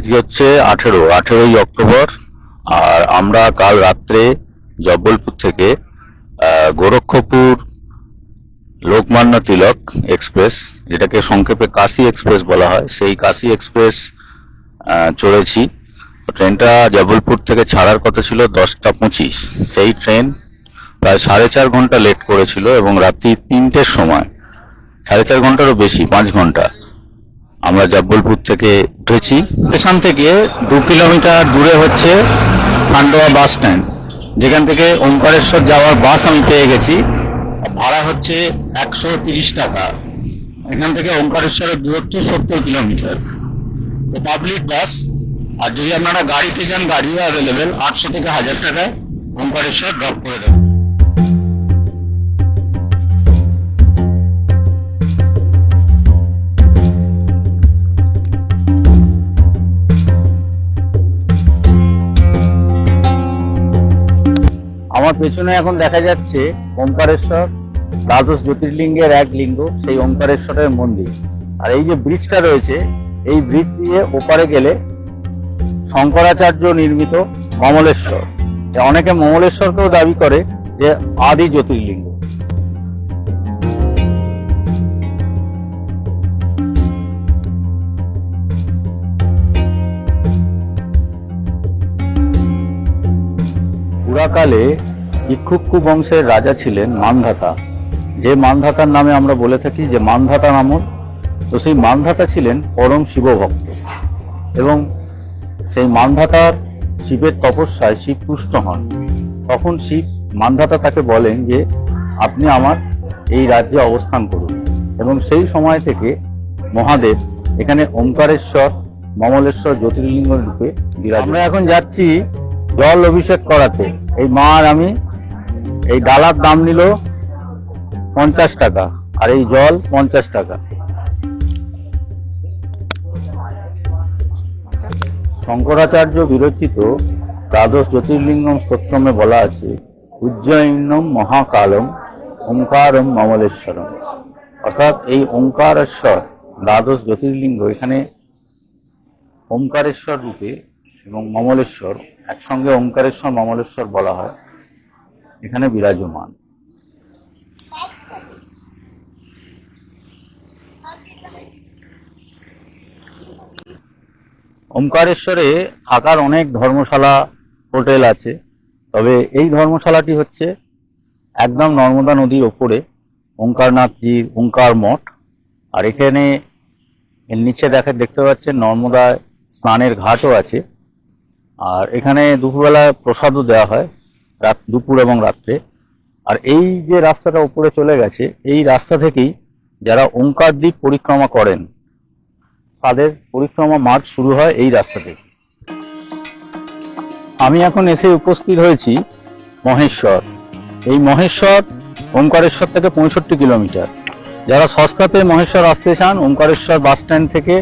আজকে হচ্ছে আঠেরো, আঠেরোই অক্টোবর, আর আমরা কাল রাত্রে জব্বলপুর থেকে গোরক্ষপুর লোকমান্য তিলক এক্সপ্রেস, যেটাকে সংক্ষেপে কাশি এক্সপ্রেস বলা হয়, সেই কাশি এক্সপ্রেস চড়েছি। ট্রেনটা জবলপুর থেকে ছাড়ার কথা ছিল দশটা পঁচিশ। সেই ট্রেন প্রায় সাড়ে চার ঘণ্টা লেট করেছিল এবং রাত্রি তিনটের সময়, সাড়ে চার ঘন্টারও বেশি, পাঁচ ঘণ্টা। আমরা জব্বলপুর থেকে উঠেছি। স্টেশন থেকে দু কিলোমিটার দূরে হচ্ছে খান্ডোয়া বাস স্ট্যান্ড। যেখান থেকে ওমকারেশ্বর যাওয়ার বাস আমি পেয়ে গেছি। ভাড়া হচ্ছে একশো টাকা। এখান থেকে ওমকারেশ্বরের দূরত্ব সত্তর কিলোমিটার। পাবলিক বাস আর যদি আপনারা গাড়িতে যান, গাড়িও অ্যাভেলেবেল আটশো থেকে হাজার টাকায় ওমকারেশ্বর ড্রপ করে দেবে। আমার পেছনে এখন দেখা যাচ্ছে ওমকারেশ্বর দ্বাদশ জ্যোতির্লিঙ্গের এক লিঙ্গ, সেই ওমকারেশ্বরের মন্দির। আর এই যে ব্রিজটা রয়েছে, এই ব্রিজ দিয়ে ওপারে গেলে শঙ্করাচার্য নির্মিত মমলেশ্বর অনেকে মমলেশ্বরকেও দাবি করে যে আদি জ্যোতির্লিঙ্গ। পুরাকালে ইক্ষুক্ষু বংশের রাজা ছিলেন মানধাতা। যে মানধাতার নামে আমরা বলে থাকি, যে মানধাতা নামক, তো সেই মানধাতা ছিলেন পরম শিবভক্ত। এবং সেই মানধাতার শিবের তপস্যায় শিব পুষ্ট হন। তখন শিব মানধাতা তাকে বলেন যে, আপনি আমার এই রাজ্যে অবস্থান করুন। এবং সেই সময় থেকে মহাদেব এখানে ওমকারেশ্বর মমলেশ্বর, জ্যোতির্লিঙ্গ রূপে আমরা এখন যাচ্ছি জল অভিষেক করাতে। এই মা আর আমি এই ডালার দাম নিল পঞ্চাশ টাকা, আর এই জল পঞ্চাশ টাকা। শঙ্করাচার্য বিরচিত দ্বাদশ জ্যোতির্লিঙ্গম স্তোত্রমে বলা আছে, উজ্জয়িনম মহাকালম ওঙ্কারম মমলেশ্বরম। অর্থাৎ এই ওঙ্কারেশ্বর, দ্বাদশ জ্যোতির্লিঙ্গ, এখানে ওঙ্কারেশ্বর রূপে এবং মমলেশ্বর, একসঙ্গে ওঙ্কারেশ্বর মমলেশ্বর বলা হয়। এখানে বিরাজমান। ওমকারেশ্বরে থাকার অনেক ধর্মশালা, হোটেল আছে। তবে এই ধর্মশালাটি হচ্ছে একদম নর্মদা নদীর ওপরে ওঙ্কারনাথজির ওঙ্কার মঠ। আর এখানে এর নিচে দেখা, দেখতে পাচ্ছেন নর্মদায় স্নানের ঘাটও আছে। আর এখানে দুপুরবেলা প্রসাদও দেওয়া হয়। রাত, দুপুর এবং রাত্রে। আর এই যে রাস্তাটা উপরে চলে গেছে, এই রাস্তা থেকেই যারা ওঙ্কার দ্বীপ পরিক্রমা করেন, তাদের পরিক্রমা মার্চ শুরু হয় এই রাস্তা থেকে। আমি এখন এসে উপস্থিত হয়েছি মহেশ্বর। এই মহেশ্বর ওমকারেশ্বর থেকে পঁয়ষট্টি কিলোমিটার। যারা সস্তাতে মহেশ্বর আসতে চান ওমকারেশ্বর বাস স্ট্যান্ড থেকে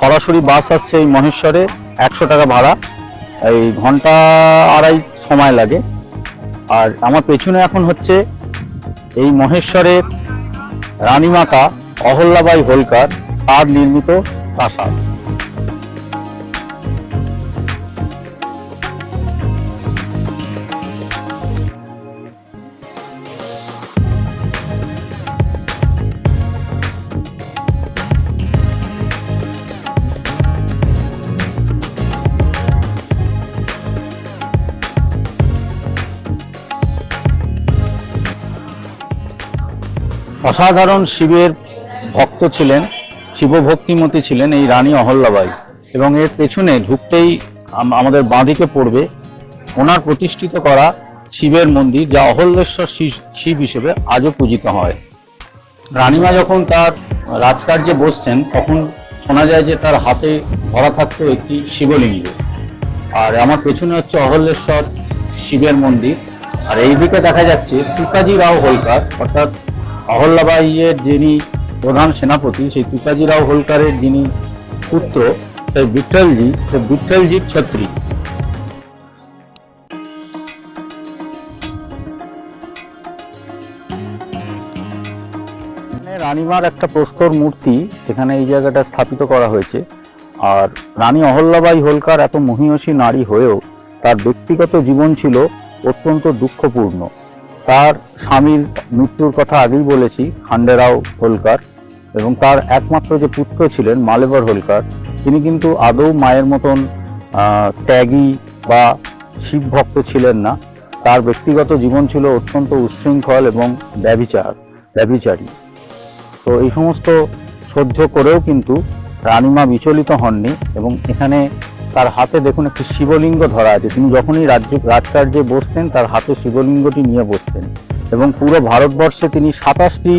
সরাসরি বাস আসছে এই মহেশ্বরে একশো টাকা ভাড়া। এই ঘণ্টা আড়াই সময় লাগে। আর আমার পেছনে এখন হচ্ছে এই মহেশ্বরের রানীমাতা অহল্যাবাই হোলকার তার নির্মিত প্রাসাদ। অসাধারণ শিবের ভক্ত ছিলেন, শিবভক্তিমতী ছিলেন এই রানী অহল্যাবাই। এবং এর পেছনে ঢুকতেই আমাদের বাঁদিকে পড়বে ওনার প্রতিষ্ঠিত করা শিবের মন্দির, যা অহল্যেশ্বর শিব হিসেবে আজও পূজিত হয়। রানীমা যখন তার রাজকার্যে বসছেন, তখন শোনা যায় যে তার হাতে ধরা থাকতো একটি শিবলিঙ্গ। আর আমার পেছনে হচ্ছে অহল্যেশ্বর শিবের মন্দির। আর এই দিকে দেখা যাচ্ছে তুকাজি রাও হোলকার, অর্থাৎ অহল্যাবাইয়ের যিনি প্রধান সেনাপতি, সেই তুকাজি রাও হোলকারের যিনি পুত্র, সেই বিঠ্ঠলজি সেই বিঠ্ঠলজির ছত্রী। রানীমার একটা প্রস্তর মূর্তি এখানে এই জায়গাটা স্থাপিত করা হয়েছে। আর রানী অহল্যাবাই হোলকার এত মহিয়সী নারী হয়েও তার ব্যক্তিগত জীবন ছিল অত্যন্ত দুঃখপূর্ণ। তার স্বামীর মৃত্যুর কথা আগেই বলেছি, খান্ডেরাও হোলকার এবং তার একমাত্র যে পুত্র ছিলেন মালেবর হোলকার, তিনি কিন্তু আদৌ মায়ের মতন ত্যাগী বা শিব ভক্ত ছিলেন না। তার ব্যক্তিগত জীবন ছিল অত্যন্ত উচ্ছৃঙ্খল এবং ব্যভিচার, ব্যভিচারী। তো এই সমস্ত সহ্য করেও কিন্তু রানীমা বিচলিত হননি এবং এখানে তার হাতে দেখুন একটি শিবলিঙ্গ ধরা আছে। তিনি যখনই রাজ্য, রাজকার্যে বসতেন, তার হাতে শিবলিঙ্গটি নিয়ে বসতেন। এবং পুরো ভারতবর্ষে তিনি সাতাশটি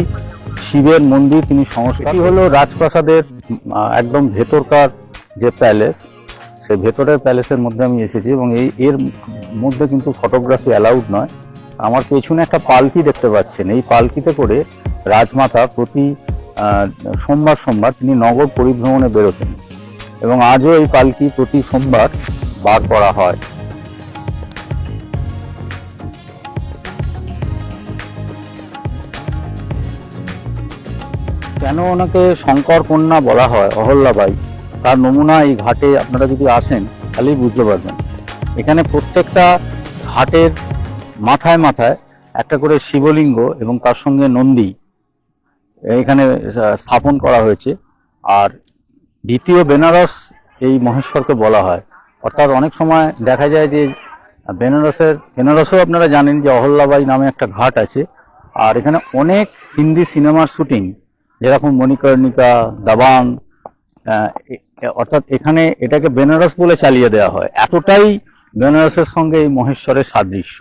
শিবের মন্দির তিনি সংস্কৃতি হলো রাজপ্রাসাদের একদম ভেতরকার যে প্যালেস, সে ভেতরের প্যালেসের মধ্যে আমি এসেছি এবং এই, এর মধ্যে কিন্তু ফটোগ্রাফি অ্যালাউড নয়। আমার পেছনে একটা পালকি দেখতে পাচ্ছেন। এই পালকিতে করে রাজমাতা প্রতি সোমবার সোমবার তিনি নগর পরিভ্রমণে বেরোতেন। এবং আজও এই পালকি প্রতি সোমবার বার করা হয়। কেন ওনাকে শঙ্কর কন্যা বলা হয়? অহল্যাবাই। তার নমুনা এই ঘাটে আপনারা যদি আসেন, তাহলেই বুঝতে পারবেন। এখানে প্রত্যেকটা ঘাটের মাথায় মাথায় একটা করে শিবলিঙ্গ এবং তার সঙ্গে নন্দী এখানে স্থাপন করা হয়েছে। আর দ্বিতীয় বেনারস এই মহেশ্বরকে বলা হয়। অর্থাৎ অনেক সময় দেখা যায় যে বেনারসের বেনারসেও আপনারা জানেন যে অহল্যাবাই নামে একটা ঘাট আছে। আর এখানে অনেক হিন্দি সিনেমার শুটিং, যেরকম মণিকর্ণিকা, দাবাং অর্থাৎ এখানে এটাকে বেনারস বলে চালিয়ে দেওয়া হয়। এতটাই বেনারসের সঙ্গে এই মহেশ্বরের সাদৃশ্য।